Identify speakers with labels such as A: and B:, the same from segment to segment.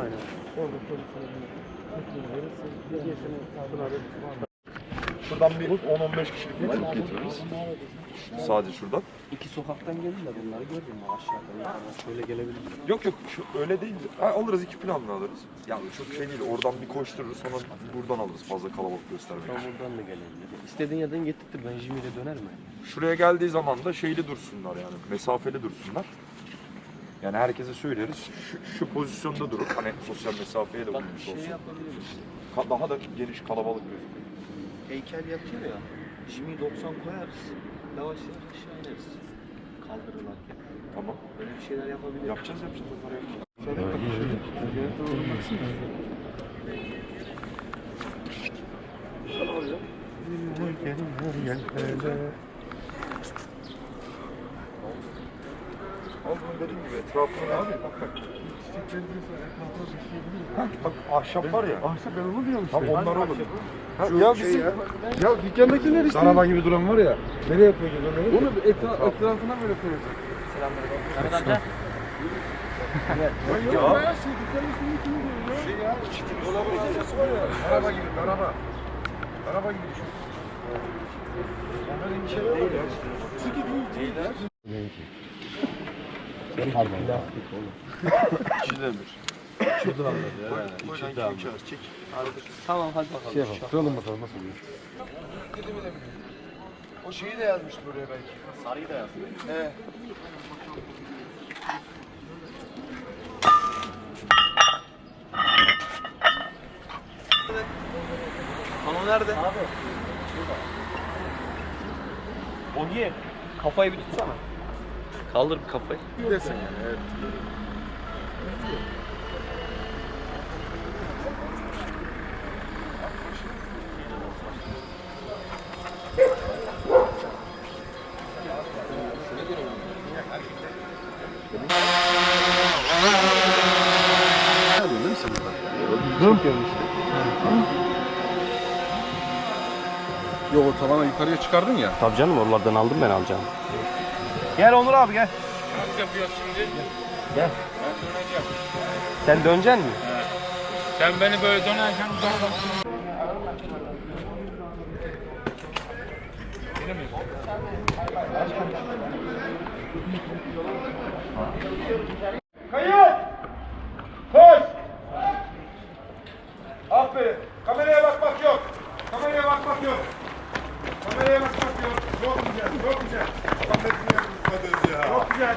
A: Aynen. Orada bir verirsin. Hediyesini sunarız.
B: Şuradan bir 10-15 kişilik bir grup getiririz. Sadece şuradan.
A: İki sokaktan gelin de bunları gördüm aşağıda. Şöyle gelebilir.
B: Yok yok şu öyle değil. Ha, alırız iki planlı alırız. Yani çok şey değil. Oradan bir koştururuz sonra buradan alırız fazla kalabalık göstermek için.
A: buradan da gelebilir. İstediğin yerden getirtir. Ben Jimir'e döner mi?
B: Şuraya geldiği zaman da şeyli dursunlar yani. Mesafeli dursunlar. Yani herkese söyleriz. Şu, şu pozisyonda durup hani sosyal mesafeye de
A: Bak
B: uymuş
A: şey
B: olsun.
A: yapabiliriz.
B: Ka- daha da geniş kalabalık gözüküyor.
A: Heykel yatıyor ya. Jimmy 90 koyarız. Yavaş yavaş aşağı ineriz. Kaldırırlarken.
B: Tamam.
A: Böyle bir şeyler yapabiliriz.
B: Yapacağız yapacağız. Onları yapacağız. Al bunu dediğim gibi etrafına abi bak bak. Ha, bak ahşap var ya.
C: Ahşap ben onu diyorum
B: Tam
C: işte.
B: onlar olur.
C: Ha,
B: Şu
C: ya
B: şey
C: bizim
B: ya.
C: ya dükkandakiler işte.
D: Araba gibi duran var ya. Nereye koyacağız onları?
C: Onu etra etrafına böyle koyacak.
B: Ya.
C: Ya şey dükkanın üstünde kimi diyor ya?
B: Şey ya, dolabın içerisi var ya. Araba gibi, araba. Araba gibi düşün. Onların bir şeyler var ya.
D: Şuradan anladı ya. Yani.
B: Koy
D: İçeride
B: lan,
D: anladı.
B: çek, çek.
A: Tamam hadi bakalım.
D: Şey yapalım. Kıralım bakalım nasıl oluyor.
B: O şeyi de yazmıştı buraya belki.
A: Sarıyı da yazsın.
B: He.
A: Pano nerede? Abi. O niye? Kafayı bir tutsana. Kaldır bir kafayı.
B: Desen yani evet.
D: Hım gelmişti. Yok o tavana yukarıya çıkardın ya.
A: Tabii canım oralardan aldım ben alacağım. Gel Onur abi gel.
E: Nasıl yapıyorsun şimdi?
A: Gel. Sen döneceksin mi?
E: Sen beni böyle dönerken uzaktan
B: Kayıt! Koş! Aferin. Kameraya bakmak yok. Kameraya bakmak yok. Kameraya bakmak yok. Çok güzel, çok güzel. Çok güzel.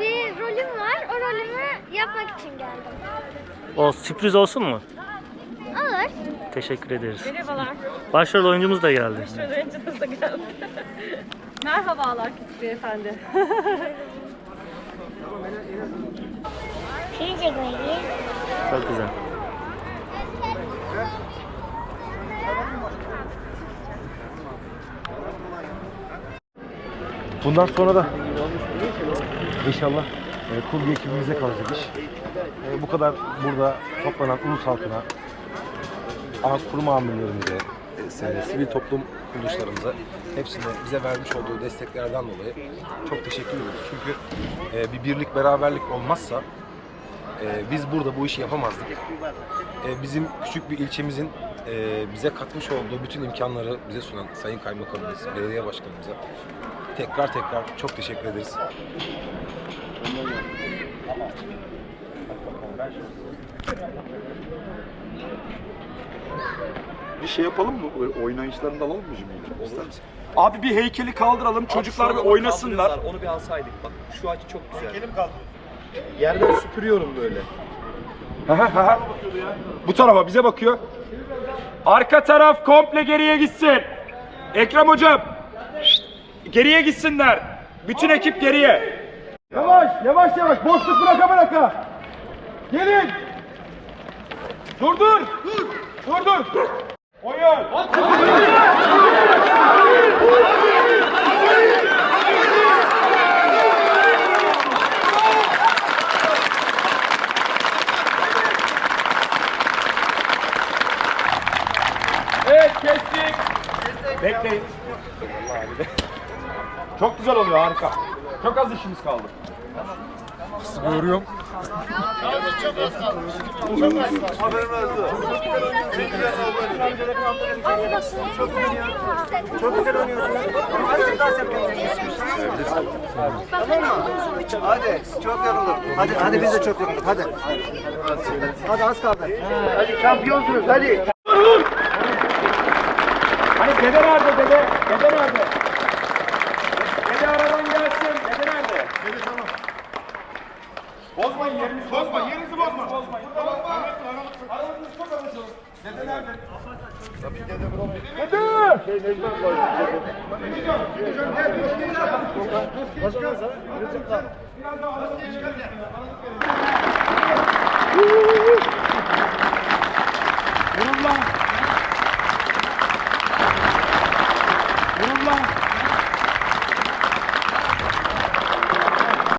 F: Bir rolüm var. O rolümü yapmak için geldim.
G: O sürpriz olsun mu?
F: Olur.
G: Teşekkür ederiz.
H: Merhabalar.
G: Başrol oyuncumuz da geldi.
H: Şöyle öncenize geldi. Merhabalar küçük beyefendi.
G: Çok güzel.
D: Bundan sonra da inşallah e, kurgu ekibimize kalacak iş. E, bu kadar burada toplanan ulus halkına, ana kurum amirlerimize, e, sivil toplum kuruluşlarımıza hepsine bize vermiş olduğu desteklerden dolayı çok teşekkür ediyoruz. Çünkü e, bir birlik beraberlik olmazsa e, biz burada bu işi yapamazdık. E, bizim küçük bir ilçemizin e, bize katmış olduğu bütün imkanları bize sunan Sayın Kaymakamımız, Belediye Başkanımıza tekrar tekrar çok teşekkür ederiz.
B: Bir şey yapalım mı? Böyle oynayışlarını da alalım mı? İster misin? Abi bir heykeli kaldıralım. Çocuklar bir oynasınlar.
A: Onu bir alsaydık bak. Şu açı çok güzel. Heykeli mi Yerden süpürüyorum böyle.
B: Bu tarafa bize bakıyor. Arka taraf komple geriye gitsin. Ekrem hocam. Geriye gitsinler. Bütün ekip geriye. Yavaş, yavaş yavaş. Boşluk bıraka bıraka. Gelin. Dur dur. Dur dur. Oyun. Evet kestik. Bekleyin.
I: Çok güzel oluyor harika. Çok az işimiz kaldı.
J: Yoruyorum.
C: Çok güzel oynuyorsunuz.
A: Hadi çok yorulduk. Hadi hadi biz de çok yorulduk. Hadi. Hadi az kaldı. Hadi şampiyonsunuz hadi.
I: Dede nerede dede? Dede nerede? Dede aradan gelsin. Dede nerede? Dede tamam. Bozmayın yerinizi bozmayın. Yerinizi bozma. Tamam. Aranızı çok alışalım. Dede nerede? Dede! Başkan sana. Biraz daha. Biraz daha.